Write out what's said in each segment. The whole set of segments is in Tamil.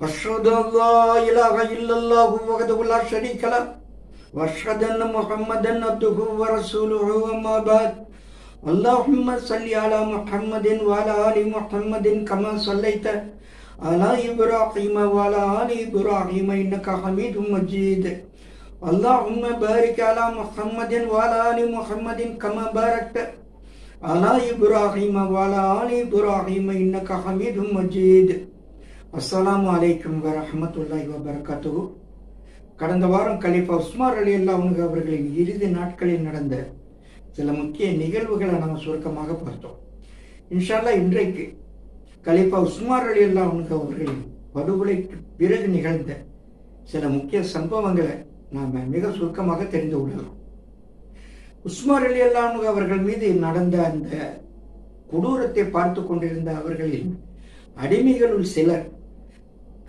وأشهد أن لا إله إلا الله وحده لا شريك له. وأشهد أن محمدا عبده ورسوله أما بعد. اللهم صل على محمد وعلى آل محمد كما صليت على إبراهيم وعلى آل إبراهيم إنك حميد مجيد. اللهم بارك على محمد وعلى آل محمد كما باركت على إبراهيم وعلى آل إبراهيم إنك حميد مجيد. அஸ்ஸலாமு அலைக்கும் வரஹமத்துல்லாஹி வபரகாத்துஹு. கடந்த வாரம் கலீஃபா உஸ்மார் அலி அல்லாஹ் அவர்களின் இறுதி நாட்களில் நடந்த சில முக்கிய நிகழ்வுகளை நம்ம சுருக்கமாக பார்த்தோம். இன்ஷால்லா இன்றைக்கு கலீஃபா உஸ்மார் அலி அல்லாஹ் அவர்களின் படுகொலைக்கு பிறகு நிகழ்ந்த சில முக்கிய சம்பவங்களை நாம் மிக சுருக்கமாக தெரிந்து கொள்ளலாம். உஸ்மார் அலி அல்லாஹ் அவர்கள் மீது நடந்த அந்த கொடூரத்தை பார்த்து கொண்டிருந்த அவர்களின் அடிமைகளுள் சிலர்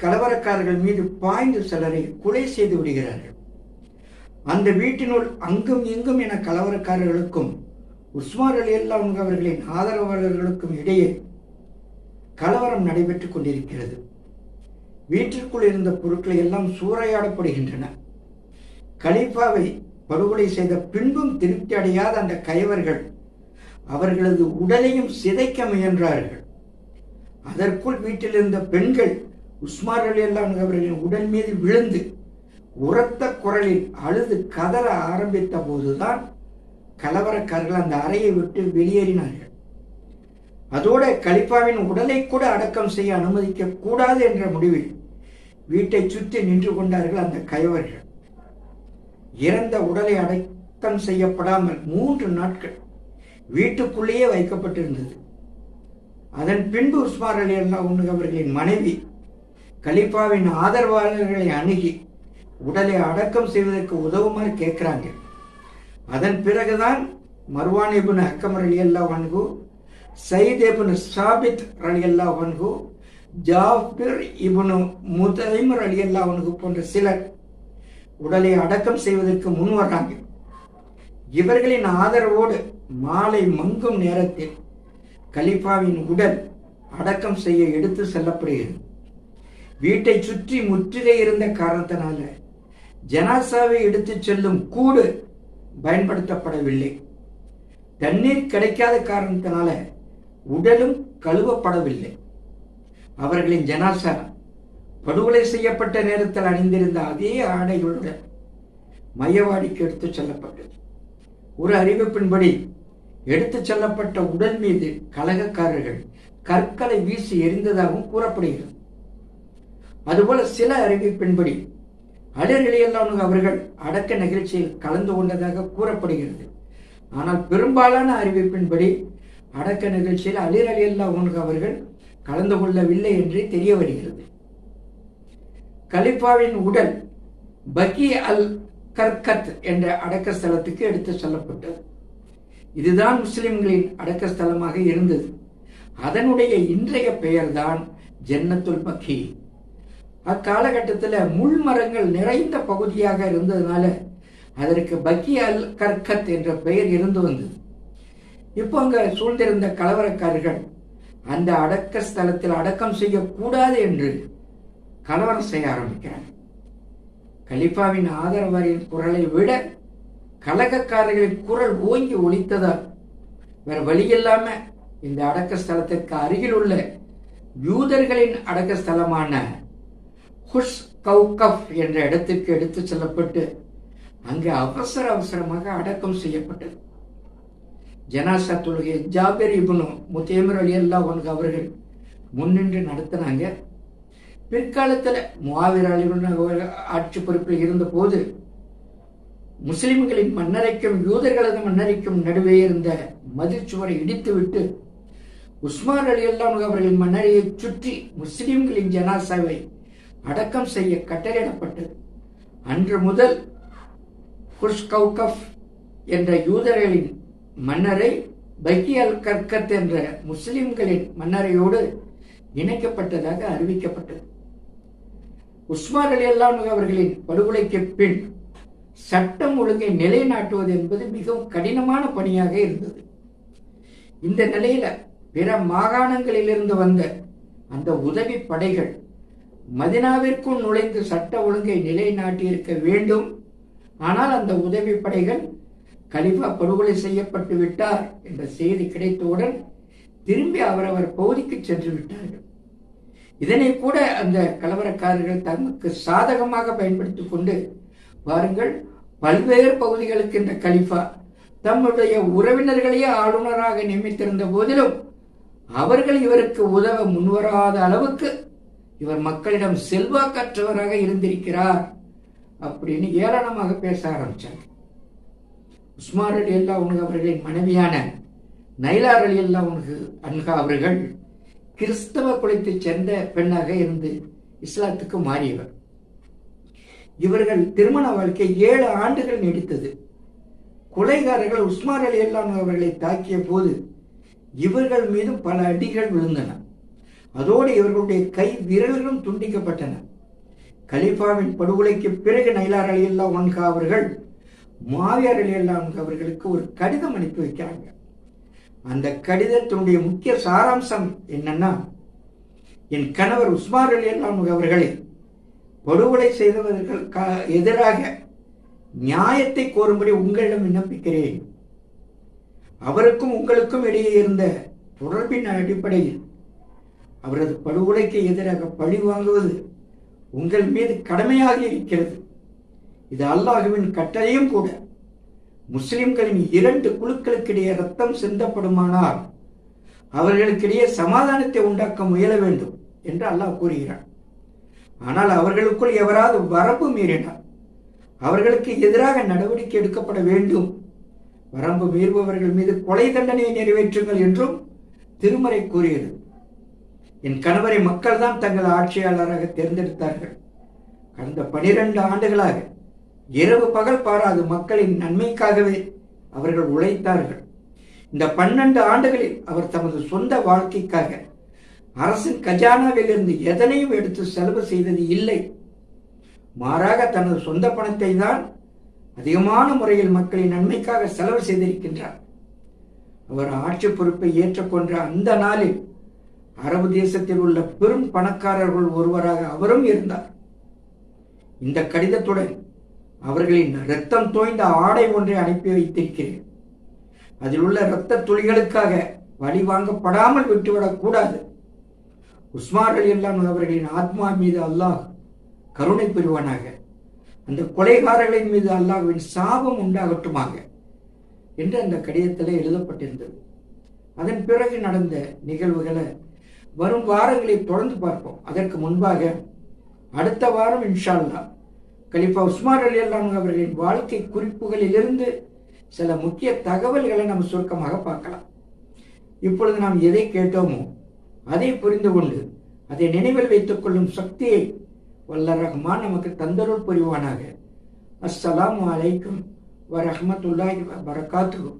கலவரக்காரர்கள் மீது பாய்ந்து சிலரை கொலை செய்து விடுகிறார்கள். அந்த வீட்டினுள் அங்கும் இங்கும் என கலவரக்காரர்களுக்கும் உஸ்மார் அலி அல்லா அவர்களின் ஆதரவாளர்களுக்கும் இடையே கலவரம் நடைபெற்றுக் கொண்டிருக்கிறது. வீட்டிற்குள் இருந்த பொருட்களை எல்லாம் சூறையாடப்படுகின்றன. கலீஃபாவை படுகொலை செய்த பின்பும் திருப்தி அடையாத அந்த கயவர்கள் அவர்களது உடலையும் சிதைக்க முயன்றார்கள். அதற்குள் வீட்டில் இருந்த பெண்கள் உஸ்மார் அலி அல்லான் அவர்களின் உடல் மீது விழுந்து உரத்த குரலில் அழுது கதற ஆரம்பித்த போதுதான் கலவரக்காரர்கள் அந்த அறையை விட்டு வெளியேறினார்கள். அதோட கலிப்பாவின் உடலை கூட அடக்கம் செய்ய அனுமதிக்க கூடாது என்ற முடிவில் வீட்டை சுற்றி நின்று கொண்டார்கள் அந்த கயவர்கள். இறந்த உடலை அடக்கம் செய்யப்படாமல் மூன்று நாட்கள் வீட்டுக்குள்ளேயே வைக்கப்பட்டிருந்தது. அதன் பின்பு உஸ்மார் அலி அல்லா அவர்களின் மனைவி கலிப்பாவின் ஆதரவாளர்களை அணுகி உடலை அடக்கம் செய்வதற்கு உதவுமாறு கேட்கிறாங்க அதன் பிறகுதான் மர்வான் இபுன் அக்கமர் அலி அல்லா வன்கு சயித் இபுன் சாபித் அலி அல்லா வன்கு ஜாபிர் இபுனு முதைமர் அலி அல்லா வன்கு போன்ற சிலர் உடலை அடக்கம் செய்வதற்கு முன் வர்றாங்க. இவர்களின் ஆதரவோடு மாலை மங்கும் நேரத்தில் கலிஃபாவின் உடல் அடக்கம் செய்ய எடுத்து செல்லப்படுகிறது. வீட்டை சுற்றி முற்றுகை இருந்த காரணத்தினால ஜனாசாவை எடுத்து செல்லும் கூடு பயன்படுத்தப்படவில்லை. தண்ணீர் கிடைக்காத காரணத்தினால உடலும் கழுவப்படவில்லை. அவர்களின் ஜனாசா படுகொலை செய்யப்பட்ட நேரத்தில் அணிந்திருந்த அதே ஆடைகளுடன் மையவாடிக்கு எடுத்துச் செல்லப்பட்டது. ஒரு அறிவிப்பின்படி எடுத்துச் செல்லப்பட்ட உடல் மீது கலகக்காரர்கள் கற்களை வீசி எரிந்ததாகவும் கூறப்படுகிறது. அதுபோல சில அறிவிப்பின்படி அலிரலியல்லானு அவர்கள் அடக்க நிகழ்ச்சியில் கலந்து கொண்டதாக கூறப்படுகிறது. ஆனால் பெரும்பாலான அறிவிப்பின்படி அடக்க நிகழ்ச்சியில் அலிர் அலி அல்லா அவர்கள் கலந்து கொள்ளவில்லை என்றே தெரிய வருகிறது கலிஃபாவின் உடல் பக்கி அல் கர்கத் என்ற அடக்க ஸ்தலத்துக்கு எடுத்து செல்லப்பட்டது. இதுதான் முஸ்லிம்களின் அடக்க ஸ்தலமாக இருந்தது. அதனுடைய இன்றைய பெயர்தான் ஜன்னத்துல் பக்கி அக்காலகட்டத்தில் முள் மரங்கள் நிறைந்த பகுதியாக இருந்ததுனால அதற்கு பக்கி அல் கர்கத் என்ற பெயர் இருந்து வந்தது. இப்போ அங்க சூழ்ந்திருந்த கலவரக்காரர்கள் அந்த அடக்க ஸ்தலத்தில் அடக்கம் செய்யக்கூடாது என்று கலவரம் செய்ய ஆரம்பிக்கிறாங்க. கலிஃபாவின் ஆதரவாரின் குரலை விட கலகக்காரர்களின் குரல் ஓங்கி ஒழித்ததால் வேற வழி இல்லாம இந்த அடக்க ஸ்தலத்திற்கு அருகில் உள்ள யூதர்களின் அடக்க ஸ்தலமான ஹுஷ் கவுகப் என்ற இடத்திற்கு எடுத்து செல்லப்பட்டு அங்கு அவசர அவசரமாக அடக்கம் செய்யப்பட்டது. ஜனாசா தொழுகை ஜாபிர் இபுனும் முத்தேமர் அலி அல்லா அவர்கள் முன்னின்று நடத்தினாங்க. பிற்காலத்தில் முவாவிர் அலிபுன் ஆட்சி பொறுப்பில் இருந்தபோது முஸ்லிம்களின் மன்னரைக்கும் யூதர்களது மன்னரைக்கும் நடுவே இருந்த மதிச்சுவரை இடித்துவிட்டு உஸ்மான் அலி அல்லாம் அவர்களின் மன்னரையை சுற்றி முஸ்லிம்களின் ஜனாசாவை அடக்கம் செய்ய கட்டளையிடப்பட்டது அன்று முதல் குஷ்கௌகப் என்ற யூதர்களின் மன்னரை பக்கியல் கர்கத் என்ற முஸ்லிம்களின் மன்னரையோடு இணைக்கப்பட்டதாக அறிவிக்கப்பட்டது. உஸ்மான் அலி அல்லாம் அவர்களின் படுகொலைக்கு பின் சட்டம் ஒழுங்கை நிலைநாட்டுவது என்பது மிகவும் கடினமான பணியாக இருந்தது. இந்த நிலையில பிற மாகாணங்களிலிருந்து வந்த அந்த உதவி படைகள் மதினாவிற்குள் நுழைந்து சட்ட ஒழுங்கை நிலைநாட்டியிருக்க வேண்டும். ஆனால் அந்த உதவி படைகள் கலிஃபா படுகொலை செய்யப்பட்டு விட்டார் என்ற செய்தி கிடைத்தவுடன் திரும்பி அவரவர் பகுதிக்கு சென்று விட்டார்கள். இதனை கூட அந்த கலவரக்காரர்கள் தமக்கு சாதகமாக பயன்படுத்திக் கொண்டு பாருங்கள் பல்வேறு பகுதிகளுக்கு இந்த கலிஃபா தம்முடைய உறவினர்களையே ஆளுநராக நியமித்திருந்த போதிலும் அவர்கள் இவருக்கு உதவ முன்வராத அளவுக்கு இவர் மக்களிடம் செல்வாக்கற்றவராக இருந்திருக்கிறார் அப்படின்னு ஏளனமாக பேச ஆரம்பித்தார் உஸ்மான் அலி அல்லா உனக்கு அவர்களின் மனைவியான நைலார் அலி அல்லா உனக்கு அன்கா அவர்கள் கிறிஸ்தவ குலத்தைச் சேர்ந்த பெண்ணாக இருந்து இஸ்லாத்துக்கு மாறியவர். இவர்கள் திருமண வாழ்க்கை ஏழு ஆண்டுகள் நீடித்தது. கொலைகாரர்கள் உஸ்மான் அலி அல்லான் அவர்களை தாக்கிய போது இவர்கள் மீதும் பல அடிகள் விழுந்தன. அதோடு இவர்களுடைய கை விரல்களும் துண்டிக்கப்பட்டன. கலிஃபாவின் படுகொலைக்கு பிறகு நைலார் அலி அல்லா ஒன்கா அவர்கள் மாவியார் அலி அல்லா அவர்களுக்கு ஒரு கடிதம் அனுப்பி வைக்கிறாங்க. அந்த கடிதத்தினுடைய முக்கிய சாராம்சம் என்னன்னா என் கணவர் உஸ்மான் அலி அல்லா அவர்களை படுகொலை செய்தவர்கள் எதிராக நியாயத்தை கோரும்படி உங்களிடம் விண்ணப்பிக்கிறேன். அவருக்கும் உங்களுக்கும் இடையே இருந்த தொடர்பின் அடிப்படையில் அவரது படுகொலைக்கு எதிராக பழி வாங்குவது உங்கள் மீது கடமையாக இருக்கிறது. இது அல்லாஹுவின் கட்டளையும் கூட. முஸ்லிம்களின் இரண்டு குழுக்களுக்கிடையே ரத்தம் சிந்தப்படுமானால் அவர்களுக்கிடையே சமாதானத்தை உண்டாக்க முயல வேண்டும் என்று அல்லாஹ் கூறுகிறார் ஆனால் அவர்களுக்குள் எவராது வரம்பு மீறினார் அவர்களுக்கு எதிராக நடவடிக்கை எடுக்கப்பட வேண்டும். வரம்பு மீறுபவர்கள் மீது கொலை தண்டனையை நிறைவேற்றுங்கள் என்றும் திருமறை கூறியது என் கணவரை மக்கள் தான் தங்கள் ஆட்சியாளராக தேர்ந்தெடுத்தார்கள். கடந்த பனிரெண்டு ஆண்டுகளாக இரவு பகல் பாராது மக்களின் நன்மைக்காகவே அவர்கள் உழைத்தார்கள். இந்த பன்னெண்டு ஆண்டுகளில் அவர் தமது சொந்த வாழ்க்கைக்காக அரசின் கஜானாவில் இருந்து எதனையும் எடுத்து செலவு செய்தது இல்லை. மாறாக தனது சொந்த பணத்தை தான் அதிகமான முறையில் மக்களின் நன்மைக்காக செலவு செய்திருக்கின்றார். அவர் ஆட்சி பொறுப்பை ஏற்றுக்கொண்ட அந்த நாளில் அரபு தேசத்தில் உள்ள பெரும் பணக்காரர்கள் ஒருவராக அவரும் இருந்தார். இந்த கடிதத்துடன் அவர்களின் ரத்தம் தோய்ந்த ஆடை ஒன்றை அனுப்பி வைத்திருக்கிறேன். அதில் உள்ள இரத்த துளிகளுக்காக வழி வாங்கப்படாமல் விட்டுவிடக் கூடாது. உஸ்மான் அலி அவர்களின் ஆத்மா மீது அல்லாஹ் கருணை புரிவானாக. அந்த கொலைகாரர்களின் மீது அல்லாஹ்வின் சாபம் உண்டாகட்டுமாக என்று அந்த கடிதத்தில் எழுதப்பட்டிருந்தது. அதன் பிறகு நடந்த நிகழ்வுகளை வரும் வாரங்களை தொடர்ந்து பார்ப்போம். அதற்கு முன்பாக அடுத்த வாரம் இன்ஷா அல்லா கலிஃபா உஸ்மான் அலி அல்லாம் அவர்களின் வாழ்க்கை குறிப்புகளிலிருந்து சில முக்கிய தகவல்களை நம்ம சுருக்கமாக பார்க்கலாம். இப்பொழுது நாம் எதை கேட்டோமோ அதை புரிந்து கொண்டு அதை நினைவில் வைத்துக் கொள்ளும் சக்தியை வல்ல ரஹ்மான் நமக்கு தந்தருள் புரிவானாக. அஸ்ஸலாம் அலைக்கும் வரஹமத்துல்லாஹி வரகாத்துகும்